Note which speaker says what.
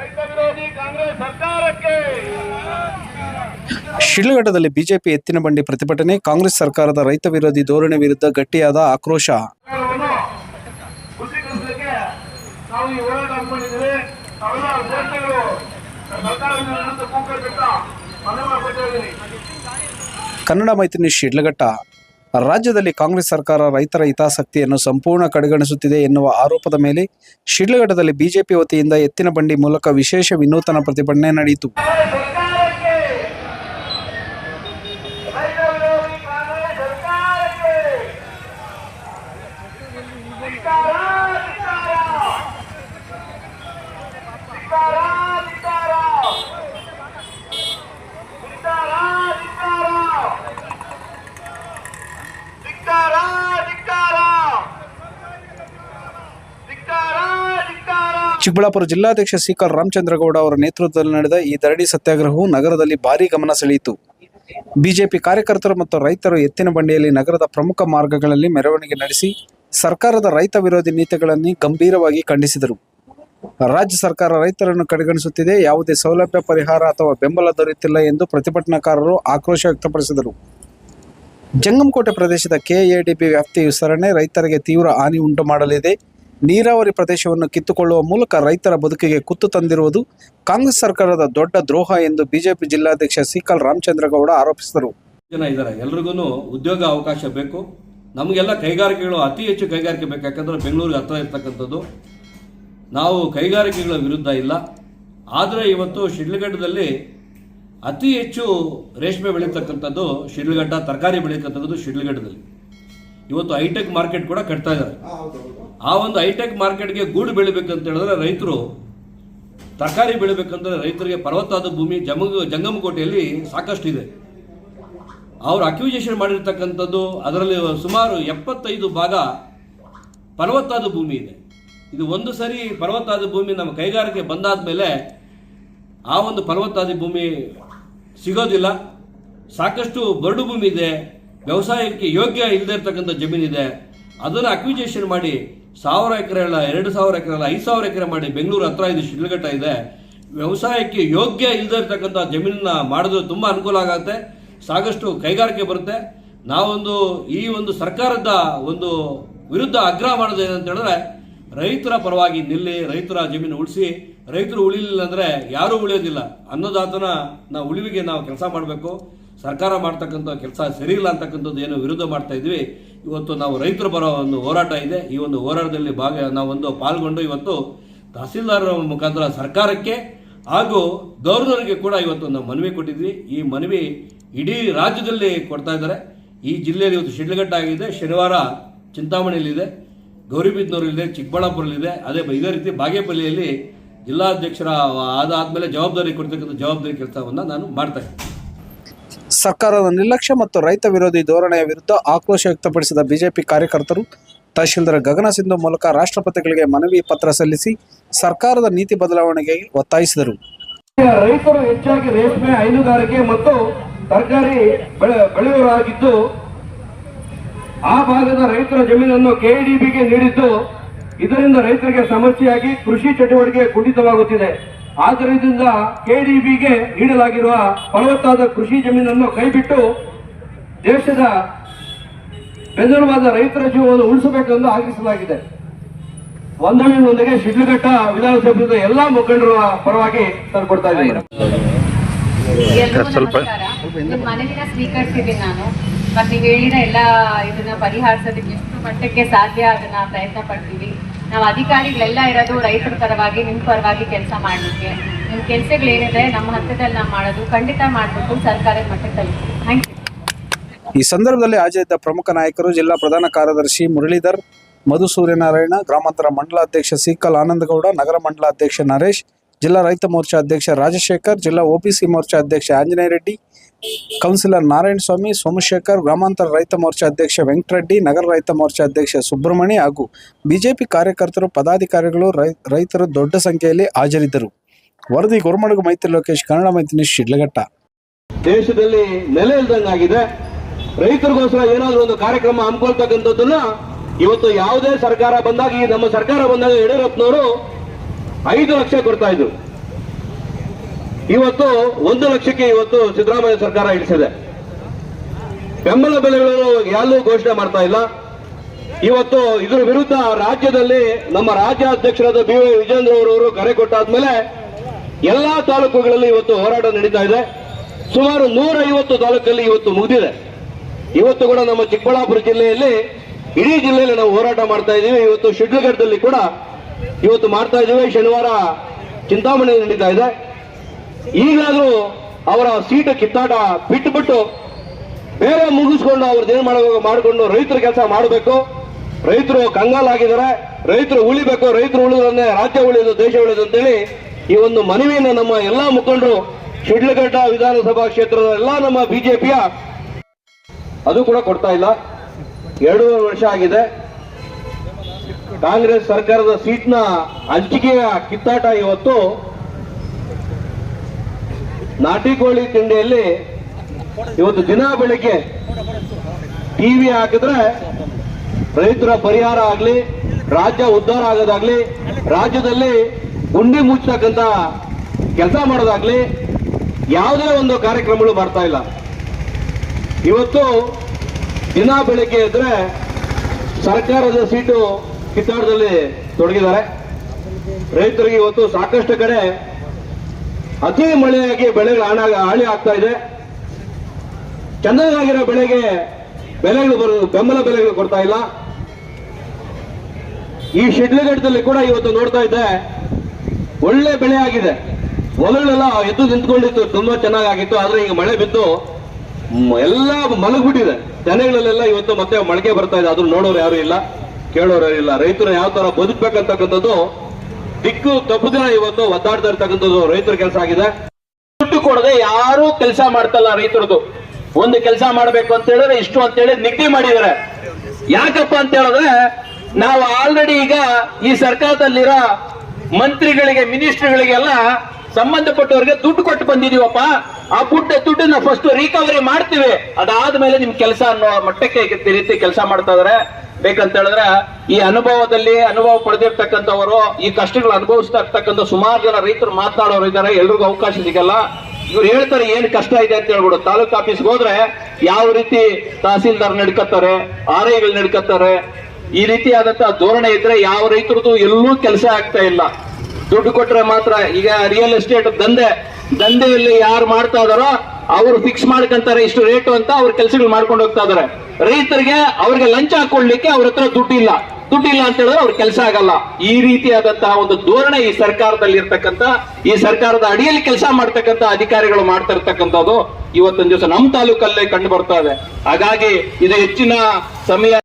Speaker 1: ರೈತ ವಿರೋಧಿ ಕಾಂಗ್ರೆಸ್ ಸರ್ಕಾರಕ್ಕೆ.
Speaker 2: ಶಿಡ್ಲಘಟ್ಟದಲ್ಲಿ ಬಿಜೆಪಿ ಎತ್ತಿನ ಬಂಡಿ ಪ್ರತಿಭಟನೆ ಕಾಂಗ್ರೆಸ್ ಸರ್ಕಾರದ ರೈತ ವಿರೋಧಿ ಧೋರಣೆ ವಿರುದ್ಧ ಗಟ್ಟಿಯಾದ ಆಕ್ರೋಶ. ಕನ್ನಡ ಮೈತ್ರಿ ಶಿಡ್ಲಘಟ್ಟ. ರಾಜ್ಯದಲ್ಲಿ ಕಾಂಗ್ರೆಸ್ ಸರ್ಕಾರ ರೈತರ ಹಿತಾಸಕ್ತಿಯನ್ನು ಸಂಪೂರ್ಣ ಕಡೆಗಣಿಸುತ್ತಿದೆ ಎನ್ನುವ ಆರೋಪದ ಮೇಲೆ ಶಿಡ್ಲಘಟ್ಟದಲ್ಲಿ ಬಿಜೆಪಿ ವತಿಯಿಂದ ಎತ್ತಿನ ಬಂಡಿ ಮೂಲಕ ವಿಶೇಷ ವಿನೂತನ ಪ್ರತಿಭಟನೆ ನಡೆಯಿತು. ಚಿಕ್ಕಬಳ್ಳಾಪುರ ಜಿಲ್ಲಾಧ್ಯಕ್ಷ ಸಿಕಲ್ ರಾಮಚಂದ್ರಗೌಡ ಅವರ ನೇತೃತ್ವದಲ್ಲಿ ನಡೆದ ಈ ಧರಣಿ ಸತ್ಯಾಗ್ರಹವು ನಗರದಲ್ಲಿ ಭಾರೀ ಗಮನ ಸೆಳೆಯಿತು. ಬಿಜೆಪಿ ಕಾರ್ಯಕರ್ತರು ಮತ್ತು ರೈತರು ಎತ್ತಿನ ಬಂಡೆಯಲ್ಲಿ ನಗರದ ಪ್ರಮುಖ ಮಾರ್ಗಗಳಲ್ಲಿ ಮೆರವಣಿಗೆ ನಡೆಸಿ ಸರ್ಕಾರದ ರೈತ ವಿರೋಧಿ ನೀತಿಗಳನ್ನು ಗಂಭೀರವಾಗಿ ಖಂಡಿಸಿದರು. ರಾಜ್ಯ ಸರ್ಕಾರ ರೈತರನ್ನು ಕಡೆಗಣಿಸುತ್ತಿದೆ, ಯಾವುದೇ ಸೌಲಭ್ಯ, ಪರಿಹಾರ ಅಥವಾ ಬೆಂಬಲ ದೊರೆಯುತ್ತಿಲ್ಲ ಎಂದು ಪ್ರತಿಭಟನಾಕಾರರು ಆಕ್ರೋಶ ವ್ಯಕ್ತಪಡಿಸಿದರು. ಜಂಗಮಕೋಟೆ ಪ್ರದೇಶದ ಕೆಎಡಿಬಿ ವ್ಯಾಪ್ತಿ ವಿಸ್ತರಣೆ ರೈತರಿಗೆ ತೀವ್ರ ಹಾನಿ ಉಂಟು ಮಾಡಲಿದೆ ನೀರಾವರಿ ಪ್ರದೇಶವನ್ನು ಕಿತ್ತುಕೊಳ್ಳುವ ಮೂಲಕ ರೈತರ ಬದುಕಿಗೆ ಕುತ್ತು ತಂದಿರುವುದು ಕಾಂಗ್ರೆಸ್ ಸರ್ಕಾರದ ದೊಡ್ಡ ದ್ರೋಹ ಎಂದು ಬಿಜೆಪಿ ಜಿಲ್ಲಾಧ್ಯಕ್ಷ ಸಿಕಲ್ ರಾಮಚಂದ್ರಗೌಡ ಆರೋಪಿಸಿದರು.
Speaker 3: ಜನ ಇದ್ದಾರೆ. ಎಲ್ರಿಗೂ ಉದ್ಯೋಗ ಅವಕಾಶ ಬೇಕು. ನಮಗೆಲ್ಲ ಕೈಗಾರಿಕೆಗಳು ಅತಿ ಹೆಚ್ಚು ಕೈಗಾರಿಕೆ ಬೇಕು. ಯಾಕಂದರೆ ಬೆಂಗಳೂರಿಗೆ ಹತ್ರ ಇರ್ತಕ್ಕಂಥದ್ದು. ನಾವು ಕೈಗಾರಿಕೆಗಳ ವಿರುದ್ಧ ಇಲ್ಲ. ಆದರೆ ಇವತ್ತು ಶಿಡ್ಲಘಟ್ಟದಲ್ಲಿ ಅತಿ ಹೆಚ್ಚು ರೇಷ್ಮೆ ಬೆಳೀತಕ್ಕಂಥದ್ದು ಶಿಡ್ಲಘಟ್ಟ ತರಕಾರಿ ಬೆಳೀತಕ್ಕಂಥದ್ದು ಶಿಡ್ಲಘಟ್ಟದಲ್ಲಿ. ಇವತ್ತು ಹೈಟೆಕ್ ಮಾರ್ಕೆಟ್ ಕೂಡ ಕಟ್ತಾ ಇದ್ದಾರೆ. ಆ ಒಂದು ಹೈಟೆಕ್ ಮಾರ್ಕೆಟ್ಗೆ ಗೂಡು ಬೆಳಿಬೇಕಂತ ಹೇಳಿದ್ರೆ ರೈತರು, ತರಕಾರಿ ಬೆಳಿಬೇಕಂದ್ರೆ ರೈತರಿಗೆ ಪರ್ವತಾದ ಭೂಮಿ ಜಮಗ ಜಂಗಮಕೋಟೆಯಲ್ಲಿ ಸಾಕಷ್ಟು ಇದೆ ಅವರು ಅಕ್ವಿಜೇಷನ್ ಮಾಡಿರ್ತಕ್ಕಂಥದ್ದು ಅದರಲ್ಲಿ ಸುಮಾರು ಎಪ್ಪತ್ತೈದು ಭಾಗ ಪರ್ವತಾದ ಭೂಮಿ ಇದೆ. ಇದು ಒಂದು ಸರಿ ಪರ್ವತಾದ ಭೂಮಿ ನಮ್ಮ ಕೈಗಾರಿಕೆ ಬಂದಾದ ಮೇಲೆ ಆ ಒಂದು ಪರ್ವತಾದಿ ಭೂಮಿ ಸಿಗೋದಿಲ್ಲ. ಸಾಕಷ್ಟು ಬರಡು ಭೂಮಿ ಇದೆ. ವ್ಯವಸಾಯಕ್ಕೆ ಯೋಗ್ಯ ಇಲ್ಲದೆ ಇರ್ತಕ್ಕಂಥ ಜಮೀನಿದೆ. ಅದನ್ನು ಅಕ್ವಿಜೇಷನ್ ಮಾಡಿ ಸಾವಿರ ಎಕರೆ ಅಲ್ಲ, ಎರಡು ಸಾವಿರ ಎಕರೆ ಅಲ್ಲ, ಐದು ಸಾವಿರ ಎಕರೆ ಮಾಡಿ ಬೆಂಗಳೂರು ಹತ್ರ ಇದೆ ಶಿಡ್ಲಘಟ್ಟ ಇದೆ. ವ್ಯವಸಾಯಕ್ಕೆ ಯೋಗ್ಯ ಇಲ್ಲದೆ ಇರತಕ್ಕಂಥ ಜಮೀನನ್ನ ಮಾಡಿದ್ರೆ ತುಂಬ ಅನುಕೂಲ ಆಗುತ್ತೆ. ಸಾಕಷ್ಟು ಕೈಗಾರಿಕೆ ಬರುತ್ತೆ. ನಾವೊಂದು ಈ ಒಂದು ಸರ್ಕಾರದ ಒಂದು ವಿರುದ್ಧ ಆಗ್ರಹ ಮಾಡೋದು ಏನಂತ ಹೇಳಿದ್ರೆ, ರೈತರ ಪರವಾಗಿ ನಿಲ್ಲಿ, ರೈತರ ಜಮೀನು ಉಳಿಸಿ, ರೈತರು ಉಳಿಲಿಲ್ಲ ಅಂದರೆ ಯಾರೂ ಉಳಿಯೋದಿಲ್ಲ. ಅನ್ನದಾತನ ನಾವು ಉಳಿವಿಗೆ ನಾವು ಕೆಲಸ ಮಾಡಬೇಕು. ಸರ್ಕಾರ ಮಾಡ್ತಕ್ಕಂಥ ಕೆಲಸ ಸರಿ ಇಲ್ಲ ಅಂತಕ್ಕಂಥದ್ದು ಏನು ವಿರೋಧ ಮಾಡ್ತಾ ಇದ್ವಿ. ಇವತ್ತು ನಾವು ರೈತರ ಬರೋ ಒಂದು ಹೋರಾಟ ಇದೆ. ಈ ಒಂದು ಹೋರಾಟದಲ್ಲಿ ಭಾಗ ನಾವೊಂದು ಪಾಲ್ಗೊಂಡು ಇವತ್ತು ತಹಸೀಲ್ದಾರರ ಮುಖಾಂತರ ಸರ್ಕಾರಕ್ಕೆ ಹಾಗೂ ಗೌರ್ನರ್ಗೆ ಕೂಡ ಇವತ್ತು ನಾವು ಮನವಿ ಕೊಟ್ಟಿದ್ವಿ. ಈ ಮನವಿ ಇಡೀ ರಾಜ್ಯದಲ್ಲಿ ಕೊಡ್ತಾ ಇದ್ದಾರೆ. ಈ ಜಿಲ್ಲೆಯಲ್ಲಿ ಇವತ್ತು ಶಿಡ್ಲಘಟ್ಟ ಆಗಿದೆ. ಶನಿವಾರ ಚಿಂತಾಮಣಿಯಲ್ಲಿದೆ. ಗೌರಿಬಿದ್ನೂರಲ್ಲಿದೆ, ಚಿಕ್ಕಬಳ್ಳಾಪುರಲ್ಲಿದೆ. ಅದೇ ಇದೇ ರೀತಿ ಬಾಗೇಪಲ್ಲಿಯಲ್ಲಿ ಜಿಲ್ಲಾಧ್ಯಕ್ಷರ ಅದಾದ್ಮೇಲೆ ಜವಾಬ್ದಾರಿ ಕೊಡ್ತಕ್ಕಂಥ ಜವಾಬ್ದಾರಿ ಕೆಲಸವನ್ನು ನಾನು ಮಾಡ್ತಾ ಇದ್ದೀನಿ.
Speaker 2: ಸರ್ಕಾರದ ನಿರ್ಲಕ್ಷ್ಯ ಮತ್ತು ರೈತ ವಿರೋಧಿ ಧೋರಣೆಯ ವಿರುದ್ಧ ಆಕ್ರೋಶ ವ್ಯಕ್ತಪಡಿಸಿದ ಬಿಜೆಪಿ ಕಾರ್ಯಕರ್ತರು, ತಹಶೀಲ್ದಾರ್ ಗಗನ ಸಿಂಧು ಮೂಲಕ ರಾಷ್ಟ್ರಪತಿಗಳಿಗೆ ಮನವಿ ಪತ್ರ ಸಲ್ಲಿಸಿ ಸರ್ಕಾರದ ನೀತಿ ಬದಲಾವಣೆಗೆ ಒತ್ತಾಯಿಸಿದರು.
Speaker 1: ರೈತರು ಹೆಚ್ಚಾಗಿ ರೇಷ್ಮೆ, ಹೈನುಗಾರಿಕೆ ಮತ್ತು ತರಕಾರಿ ಬೆಳೆಯುವರಾಗಿದ್ದು ಆ ಭಾಗದ ರೈತರ ಜಮೀನನ್ನು ಕೆಡಿಬಿಗೆ ನೀಡಿದ್ದು, ಇದರಿಂದ ರೈತರಿಗೆ ಸಮಸ್ಯೆಯಾಗಿ ಕೃಷಿ ಚಟುವಟಿಕೆ ಕುಂಠಿತವಾಗುತ್ತಿದೆ. ಆದ್ದರಿಂದ ಕೆಡಿಬಿಗೆ ನೀಡಲಾಗಿರುವ ಫಲವತ್ತಾದ ಕೃಷಿ ಜಮೀನನ್ನು ಕೈಬಿಟ್ಟು ದೇಶದ ಬೆನ್ನೆಲುಬಾದ ರೈತರ ಜೀವವನ್ನು ಉಳಿಸಬೇಕೆಂದು ಆಗ್ರಹಿಸಲಾಗಿದೆ. ಒಂದೊಂದಿಗೆ ಶಿಡ್ಲಘಟ್ಟ ವಿಧಾನಸಭೆಯ ಎಲ್ಲಾ ಮುಖಂಡರ ಪರವಾಗಿ ತಂದುಕೊಡ್ತಾ ಇದ್ದೀನಿ
Speaker 4: ನಿಮ್ಮ ಸ್ವೀಕರಿಸಿದ್ದೀನಿ ನಾನು. ಮತ್ತೆ ನೀವು ಹೇಳಿದ ಎಲ್ಲ ಇದನ್ನ ಪರಿಹರಿಸೋದಕ್ಕೆ ಎಷ್ಟು ಮಟ್ಟಕ್ಕೆ ಸಾಧ್ಯ ಅದನ್ನ ಪ್ರಯತ್ನ ಪಡ್ತೀವಿ. ನಾವು ಅಧಿಕಾರಿಗಳೆಲ್ಲ ಇರೋದು ರೈತರ ಪರವಾಗಿ, ನಿಮ್ಮ ಪರವಾಗಿ ಕೆಲಸ ಮಾಡಲಿಕ್ಕೆ. ನಿಮ್ಮ ಕೆಲಸಗಳೇನಿದೆ ನಮ್ಮ ಹಂತದಲ್ಲಿ ನಾವು ಮಾಡೋದು, ಖಂಡಿತ ಮಾಡಬೇಕು, ಸರ್ಕಾರದ ಮಟ್ಟಕ್ಕೆ ಥ್ಯಾಂಕ್ ಯು
Speaker 2: ಈ ಸಂದರ್ಭದಲ್ಲಿ ಹಾಜರಿದ್ದ ಪ್ರಮುಖ ನಾಯಕರು ಜಿಲ್ಲಾ ಪ್ರಧಾನ ಕಾರ್ಯದರ್ಶಿ ಮುರಳೀಧರ್ ಮಧುಸೂರ್ಯನಾರಾಯಣ ಗ್ರಾಮಾಂತರ ಮಂಡಲಾಧ್ಯಕ್ಷ ಸೀಕಲ್ ಆನಂದಗೌಡ, ನಗರ ಮಂಡಲಾಧ್ಯಕ್ಷ ನರೇಶ್, ಜಿಲ್ಲಾ ರೈತ ಮೋರ್ಚಾ ಅಧ್ಯಕ್ಷ ರಾಜಶೇಖರ್, ಜಿಲ್ಲಾ ಒಬಿಸಿ ಮೋರ್ಚಾ ಅಧ್ಯಕ್ಷ ಆಂಜನೇಯ ರೆಡ್ಡಿ ಕೌನ್ಸಿಲರ್ ನಾರಾಯಣ ಸ್ವಾಮಿ ಸೋಮಶೇಖರ್, ಗ್ರಾಮಾಂತರ ರೈತ ಮೋರ್ಚಾ ಅಧ್ಯಕ್ಷ ವೆಂಕಟರೆಡ್ಡಿ, ನಗರ ರೈತ ಮೋರ್ಚಾ ಅಧ್ಯಕ್ಷ ಸುಬ್ರಹ್ಮಣ್ಯ ಹಾಗೂ ಬಿಜೆಪಿ ಕಾರ್ಯಕರ್ತರು, ಪದಾಧಿಕಾರಿಗಳು ರೈತರು ದೊಡ್ಡ ಸಂಖ್ಯೆಯಲ್ಲಿ ಹಾಜರಿದ್ದರು. ವರದಿ ಗುರುಮಡುಗು, ಮೈತ್ರಿ ಲೋಕೇಶ್, ಕನ್ನಡ ಮೈತ್ರಿ ಶಿಡ್ಲಘಟ್ಟ.
Speaker 1: ದೇಶದಲ್ಲಿ ನೆಲೆ ಇಲ್ದಂಗಾಗಿದೆ. ರೈತರಿಗೋಸ್ಕರ ಏನಾದ್ರೂ ಒಂದು ಕಾರ್ಯಕ್ರಮ ಹಮ್ಮಿಕೊಳ್ತಕ್ಕಂಥದ್ದನ್ನ ಇವತ್ತು ಯಾವುದೇ ಸರ್ಕಾರ ಬಂದಾಗ, ಈ ನಮ್ಮ ಸರ್ಕಾರ ಬಂದಾಗ ಯಡಿಯೂರಪ್ಪನವರು ಐದು ಲಕ್ಷ ಕೊಡ್ತಾ ಇದ್ರು. ಇವತ್ತು ಒಂದು ಲಕ್ಷಕ್ಕೆ ಇವತ್ತು ಸಿದ್ದರಾಮಯ್ಯ ಸರ್ಕಾರ ಇಳಿಸಿದೆ. ಬೆಂಬಲ ಬೆಲೆಗಳನ್ನು ಯಾರೂ ಘೋಷಣೆ ಮಾಡ್ತಾ ಇಲ್ಲ. ಇವತ್ತು ಇದರ ವಿರುದ್ಧ ರಾಜ್ಯದಲ್ಲಿ ನಮ್ಮ ರಾಜ್ಯಾಧ್ಯಕ್ಷರಾದ ಬಿ ವೈ ವಿಜೇಂದ್ರ ಅವರವರು ಕರೆ ಕೊಟ್ಟಾದ್ಮೇಲೆ ಎಲ್ಲಾ ತಾಲೂಕುಗಳಲ್ಲಿ ಇವತ್ತು ಹೋರಾಟ ನಡೀತಾ ಇದೆ. ಸುಮಾರು ನೂರೈವತ್ತು ತಾಲೂಕಲ್ಲಿ ಇವತ್ತು ಮುಗಿದಿದೆ. ಇವತ್ತು ಕೂಡ ನಮ್ಮ ಚಿಕ್ಕಬಳ್ಳಾಪುರ ಜಿಲ್ಲೆಯಲ್ಲಿ ಇಡೀ ಜಿಲ್ಲೆಯಲ್ಲಿ ನಾವು ಹೋರಾಟ ಮಾಡ್ತಾ ಇದ್ದೀವಿ. ಇವತ್ತು ಶಿಡ್ಲಘಟ್ಟದಲ್ಲಿ ಕೂಡ ಇವತ್ತು ಮಾಡ್ತಾ ಇದ್ದೀವಿ. ಶನಿವಾರ ಚಿಂತಾಮಣಿ ನಡೀತಾ ಇದೆ. ಈಗಲಾದ್ರೂ ಅವರ ಸೀಟು ಕಿತ್ತಾಟ ಬಿಟ್ಟುಬಿಟ್ಟು ಬೇರೆ ಮುಗಿಸ್ಕೊಂಡು ಅವ್ರದ್ದು ಏನ್ ಮಾಡಬೇಕು ಮಾಡಿಕೊಂಡು ರೈತರ ಕೆಲಸ ಮಾಡಬೇಕು, ರೈತರು ಕಂಗಾಲಾಗಿದ್ದಾರೆ ರೈತರು ಉಳಿಬೇಕು, ರೈತರು ಉಳಿದ್ರೆ ರಾಜ್ಯ ಉಳಿದು ದೇಶ ಉಳಿದು ಅಂತೇಳಿ ಈ ಒಂದು ಮನವಿಯನ್ನು ನಮ್ಮ ಎಲ್ಲಾ ಮುಖಂಡರು, ಶಿಡ್ಲಘಟ್ಟ ವಿಧಾನಸಭಾ ಕ್ಷೇತ್ರದ ಎಲ್ಲಾ ನಮ್ಮ ಬಿಜೆಪಿಯ ಅದು ಕೂಡ ಕೊಡ್ತಾ ಇಲ್ಲ. ಎರಡೂವರೆ ವರ್ಷ ಆಗಿದೆ. ಕಾಂಗ್ರೆಸ್ ಸರ್ಕಾರದ ಸೀಟ್ನ ಹಂಚಿಕೆಯ ಕಿತ್ತಾಟ ಇವತ್ತು ನಾಟಿ ಕೋಳಿ ತಿಂಡಿಯಲ್ಲಿ ಇವತ್ತು ದಿನ ಬೆಳಿಗ್ಗೆ ಟಿವಿ ಹಾಕಿದ್ರೆ ರೈತರ ಪರಿಹಾರ ಆಗ್ಲಿ, ರಾಜ್ಯ ಉದ್ಧಾರ ಆಗೋದಾಗ್ಲಿ, ರಾಜ್ಯದಲ್ಲಿ ಗುಂಡಿ ಮುಚ್ಚತಕ್ಕಂತ ಕೆಲಸ ಮಾಡೋದಾಗ್ಲಿ, ಯಾವುದೇ ಒಂದು ಕಾರ್ಯಕ್ರಮಗಳು ಬರ್ತಾ ಇಲ್ಲ. ಇವತ್ತು ದಿನ ಬೆಳಿಗ್ಗೆ ಇದ್ರೆ ಸರ್ಕಾರದ ಸೀಟು ಕಿತ್ತಾಡದಲ್ಲಿ ತೊಡಗಿದ್ದಾರೆ. ರೈತರಿಗೆ ಇವತ್ತು ಸಾಕಷ್ಟು ಕಡೆ ಅತಿ ಮಳೆಯಾಗಿ ಬೆಳೆಗಳು ಹಾಳಾಗ ಹಾಳಿ ಆಗ್ತಾ ಇದೆ. ಚೆನ್ನಾಗಿರೋ ಬೆಳೆಗೆ ಬೆಲೆಗಳು ಬರು, ಬೆಂಬಲ ಬೆಲೆಗಳು ಕೊಡ್ತಾ ಇಲ್ಲ. ಈ ಶಿಡ್ಲಘಟ್ಟದಲ್ಲಿ ಕೂಡ ಇವತ್ತು ನೋಡ್ತಾ ಇದ್ದೆ, ಒಳ್ಳೆ ಬೆಳೆ ಆಗಿದೆ ಹೊಲಗಳೆಲ್ಲ ಎದ್ದು ನಿಂತ್ಕೊಂಡಿತ್ತು, ತುಂಬಾ ಚೆನ್ನಾಗಿತ್ತು ಆದ್ರೆ ಈಗ ಮಳೆ ಬಿದ್ದು ಎಲ್ಲ ಮಲಗ್ಬಿಟ್ಟಿದೆ. ತೆನೆಗಳಲ್ಲೆಲ್ಲ ಇವತ್ತು ಮತ್ತೆ ಮೊಳಕೆ ಬರ್ತಾ ಇದೆ. ಆದ್ರೂ ನೋಡೋರು ಯಾರು ಇಲ್ಲ, ಕೇಳೋರು ಯಾರು ಇಲ್ಲ. ರೈತರು ಯಾವ ತರ ಬದುಕ್ಬೇಕಂತಕ್ಕಂಥದ್ದು ದಿಕ್ಕು ತಪ್ಪದಿನ ಇವತ್ತು ಒದ್ದಾಡ್ತಾ ಇರ್ತಕ್ಕಂಥದ್ದು ರೈತರ ಕೆಲಸ ಆಗಿದೆ. ದುಡ್ಡು ಕೊಡದೆ ಯಾರು ಕೆಲಸ ಮಾಡ್ತಲ್ಲ ರೈತರದು. ಒಂದು ಕೆಲಸ ಮಾಡಬೇಕು ಅಂತ ಹೇಳಿದ್ರೆ ಇಷ್ಟು ಅಂತ ಹೇಳಿ ನಿಗದಿ ಮಾಡಿದ್ದಾರೆ. ಯಾಕಪ್ಪ ಅಂತ ಹೇಳಿದ್ರೆ ನಾವು ಆಲ್ರೆಡಿ ಈಗ ಈ ಸರ್ಕಾರದಲ್ಲಿರೋ ಮಂತ್ರಿಗಳಿಗೆ ಮಿನಿಸ್ಟ್ರಿಗಳಿಗೆಲ್ಲ ಸಂಬಂಧಪಟ್ಟವರಿಗೆ ದುಡ್ಡು ಕೊಟ್ಟು ಬಂದಿದೀವಪ್ಪ. ಆ ದುಡ್ಡು ದುಡ್ಡನ್ನ ಫಸ್ಟ್ ರಿಕವರಿ ಮಾಡ್ತೀವಿ. ಅದಾದ್ಮೇಲೆ ನಿಮ್ ಕೆಲಸ ಅನ್ನೋ ಮಟ್ಟಕ್ಕೆ ರೀತಿ ಕೆಲಸ ಮಾಡ್ತಾ ಇದಾರೆ. ಬೇಕಂತ ಹೇಳಿದ್ರೆ ಈ ಅನುಭವದಲ್ಲಿ ಅನುಭವ ಪಡೆದಿರ್ತಕ್ಕಂಥವರು, ಈ ಕಷ್ಟಗಳು ಅನುಭವಿಸ್ತಾ ಇರ್ತಕ್ಕಂಥ ಸುಮಾರು ಜನ ರೈತರು ಮಾತನಾಡೋರು ಇದ್ದಾರೆ ಎಲ್ರಿಗೂ ಅವಕಾಶ ಸಿಗಲ್ಲ. ಇವ್ರು ಹೇಳ್ತಾರೆ ಏನ್ ಕಷ್ಟ ಇದೆ ಅಂತ ಹೇಳ್ಬಿಡು. ತಾಲೂಕ್ ಆಫೀಸ್ಗೆ ಹೋದ್ರೆ ಯಾವ ರೀತಿ ತಹಸೀಲ್ದಾರ್ ನಡ್ಕತ್ತಾರೆ ಆರ್ ಐಗಳು ನಡ್ಕತ್ತಾರೆ, ಈ ರೀತಿಯಾದಂತಹ ಧೋರಣೆ ಇದ್ರೆ ಯಾವ ರೈತರದು ಎಲ್ಲೂ ಕೆಲಸ ಆಗ್ತಾ ಇಲ್ಲ. ದುಡ್ಡು ಕೊಟ್ರೆ ಮಾತ್ರ ಈಗ ರಿಯಲ್ ಎಸ್ಟೇಟ್ ದಂಧೆ. ದಂಧೆಯಲ್ಲಿ ಯಾರು ಮಾಡ್ತಾ ಇದಾರೋ ಅವರು ಫಿಕ್ಸ್ ಮಾಡ್ಕೊಂತಾರೆ ಇಷ್ಟು ರೇಟು ಅಂತ ಅವ್ರ ಕೆಲಸಗಳು ಮಾಡ್ಕೊಂಡು ಹೋಗ್ತಾ ಇದಾರೆ ರೈತರಿಗೆ ಅವ್ರಿಗೆ ಲಂಚ ಹಾಕೊಳ್ಳಿಕ್ಕೆ ಅವ್ರ ಹತ್ರ ದುಡ್ಡಿಲ್ಲ. ದುಡ್ಡಿಲ್ಲ ಅಂತ ಹೇಳಿದ್ರೆ ಅವ್ರ ಕೆಲಸ ಆಗಲ್ಲ. ಈ ರೀತಿಯಾದಂತಹ ಒಂದು ಧೋರಣೆ ಈ ಸರ್ಕಾರದಲ್ಲಿ ಇರ್ತಕ್ಕಂತ ಈ ಸರ್ಕಾರದ ಅಡಿಯಲ್ಲಿ ಕೆಲಸ ಮಾಡ್ತಕ್ಕಂತ ಅಧಿಕಾರಿಗಳು ಮಾಡ್ತಾ ಇರ್ತಕ್ಕಂಥದ್ದು ಇವತ್ತೊಂದು ದಿವಸ ನಮ್ಮ ತಾಲೂಕಲ್ಲೇ ಕಂಡು ಬರ್ತಾ ಇದೆ. ಹಾಗಾಗಿ ಇದು ಹೆಚ್ಚಿನ ಸಮಯ